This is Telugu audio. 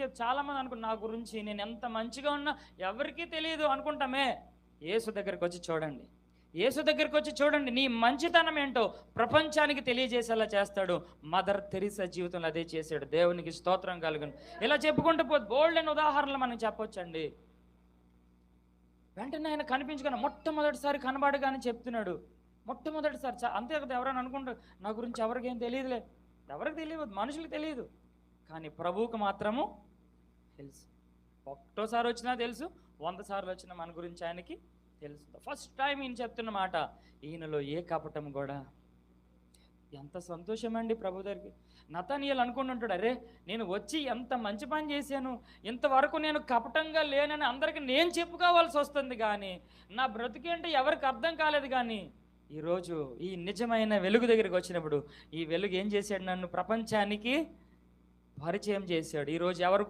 చెప్పి చాలామంది అనుకున్న నా గురించి నేను ఎంత మంచిగా ఉన్నా ఎవరికీ తెలియదు అనుకుంటామే. యేసు దగ్గరికి వచ్చి చూడండి. యేసు దగ్గరికి వచ్చి చూడండి. నీ మంచితనం ఏంటో ప్రపంచానికి తెలియజేసేలా చేస్తాడు. మదర్ తెరిసా జీవితంలో అదే చేశాడు. దేవునికి స్తోత్రం కలుగును. ఇలా చెప్పుకుంటూ పో బోల్డ్ అని ఉదాహరణలు మనం చెప్పొచ్చండి. వెంటనే ఆయన కనిపించుకున్న మొట్టమొదటిసారి కనబడగానే చెప్తున్నాడు. మొట్టమొదటిసారి అంతే కదా ఎవరైనా అనుకుంటారు నా గురించి ఎవరికేం తెలియదులే. ఎవరికి తెలియదు మనుషులకు తెలియదు. కానీ ప్రభువుకు మాత్రము తెలుసు. ఒకటోసారి వచ్చినా తెలుసు వంద సార్లు వచ్చినా మన గురించి ఆయనకి తెలుసు. ఫస్ట్ టైం ఈయన చెప్తున్న మాట ఈయనలో ఏ కపటం కూడా ఎంత సంతోషం అండి ప్రభు దగ్గరికి. నతనీయులు అనుకుంటుంటాడు అరే నేను వచ్చి ఎంత మంచి పని చేశాను ఇంతవరకు నేను కపటంగా లేనని అందరికి నేను చెప్పుకోవాల్సి వస్తుంది కానీ నా బ్రతికేంటే ఎవరికి అర్థం కాలేదు కానీ ఈరోజు ఈ నిజమైన వెలుగు దగ్గరికి వచ్చినప్పుడు ఈ వెలుగు ఏం చేశాడు నన్ను ప్రపంచానికి పరిచయం చేశాడు. ఈరోజు ఎవరు